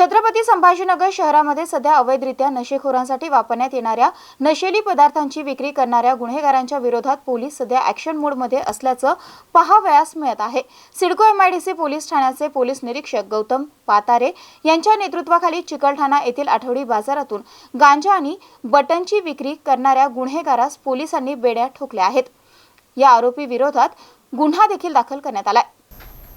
छत्रपती संभाजीनगर शहरामध्ये सध्या अवैधरित्या नशेखोरांसाठी वापरण्यात येणाऱ्या नशेली पदार्थांची विक्री करणाऱ्या गुन्हेगारांच्या विरोधात पोलीस सध्या ॲक्शन मोडमध्ये असल्याचं पहावयास मिळत आहे. सिडको एमआयडीसी पोलीस ठाण्याचे पोलीस निरीक्षक गौतम पातारे यांच्या नेतृत्वाखाली चिकलठाणा येथील आठवडी बाजारातून गांजा आणि बटनची विक्री करणाऱ्या गुन्हेगारास पोलिसांनी बेड्या ठोकल्या आहेत. या आरोपी विरोधात गुन्हा देखील दाखल करण्यात आलाय.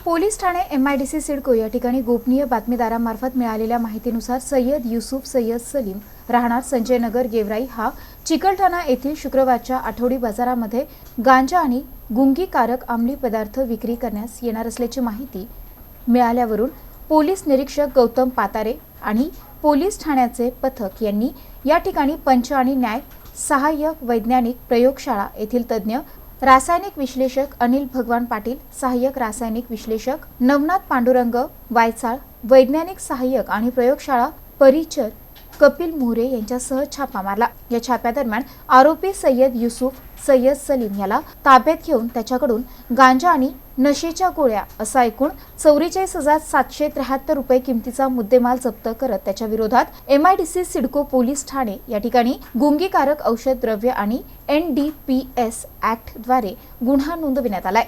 Police Thane M I D C CIDCO या ठिकाणी गोपनीय बातमीदारामार्फत मिळालेल्या माहितीनुसार सय्यद युसुफ सय्यद सलीम राहणार संजय नगर गेवराई हा चिकलठाणा येथील शुक्रवारच्या आठवडी बाजारामध्ये गांजा आणि गुंगीकारक अंमली पदार्थ विक्री करण्यास येणार असल्याची माहिती मिळाल्यावरून पोलीस निरीक्षक गौतम पातारे आणि पोलीस ठाण्याचे पथक यांनी या ठिकाणी पंच आणि न्याय सहाय्यक वैज्ञानिक प्रयोगशाळा येथील तज्ज्ञ रासायनिक विश्लेषक अनिल भगवान पाटील सहाय्यक रासायनिक विश्लेषक नवनाथ पांडुरंग वायचाळ वैज्ञानिक सहाय्यक आणि प्रयोगशाळा परिचर कपिल मोरे यांच्यासह छापा मारला. या छाप्यादरम्यान आरोपी सय्यद युसुफ सय्यद सलीम याला ताब्यात घेऊन त्याच्याकडून गांजा आणि नशेच्या गोळ्या असा ऐकून चौवेचाळीस हजार सातशे त्र्याहत्तर रुपये किमतीचा मुद्देमाल जप्त करत त्याच्या विरोधात एमआयडीसी सिडको पोलीस ठाणे या ठिकाणी गुंगीकारक औषध द्रव्य आणि एन डी पी एसद्वारे गुन्हा नोंदविण्यात आलाय.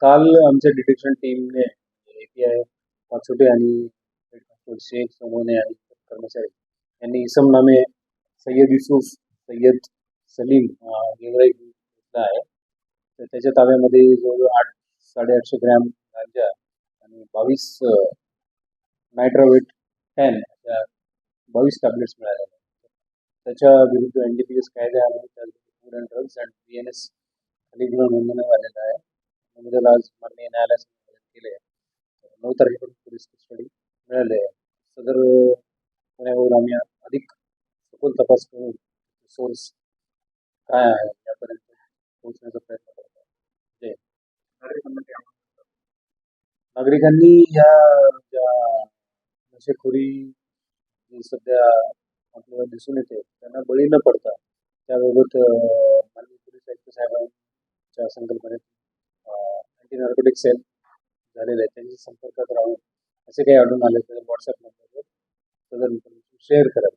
काल आमच्या डिटेक्शन टीमने एपीआय पाचोटे आणि शेख सोमोने आणि कर्मचारी यांनी इसमनामे सय्यद युसुफ सय्यद सलीम घेतला आहे. तर त्याच्या ताब्यामध्ये जवळजवळ आठ साडेआठशे ग्रॅम गांजा आणि बावीस नायट्रोवेट टॅन अशा बावीस टॅबलेट्स मिळाल्या. त्याच्या विरुद्ध एन डी पी एस कायद्यामध्ये food and drugs and B N S खाली गुन्हा नोंदवण्यात आलेला आहे. त्याबद्दल आज माननीय न्यायालयासमोर केले नऊ तारखेपर्यंत पोलीस कस्टडी मिळाली आहे. सदर गुन्ह्यावर आम्ही अधिक सखोल तपास करून सोर्स काय आहे यापर्यंत पोहोचण्याचा प्रयत्न करतो जय नागरिकांनी या ज्या नशेखोरी सध्या आपल्याला दिसून येते त्यांना बळी न पडता त्याबाबत माननीय पोलीस आयुक्त साहेबांच्या संकल्पनेत अँटी नार्कोटिक सेल झालेले आहेत. त्यांच्या संपर्कात राहून असे काही आढळून आले तर व्हॉट्सअप नंबरवर सदर इन्फॉर्मेशन शेअर करावी.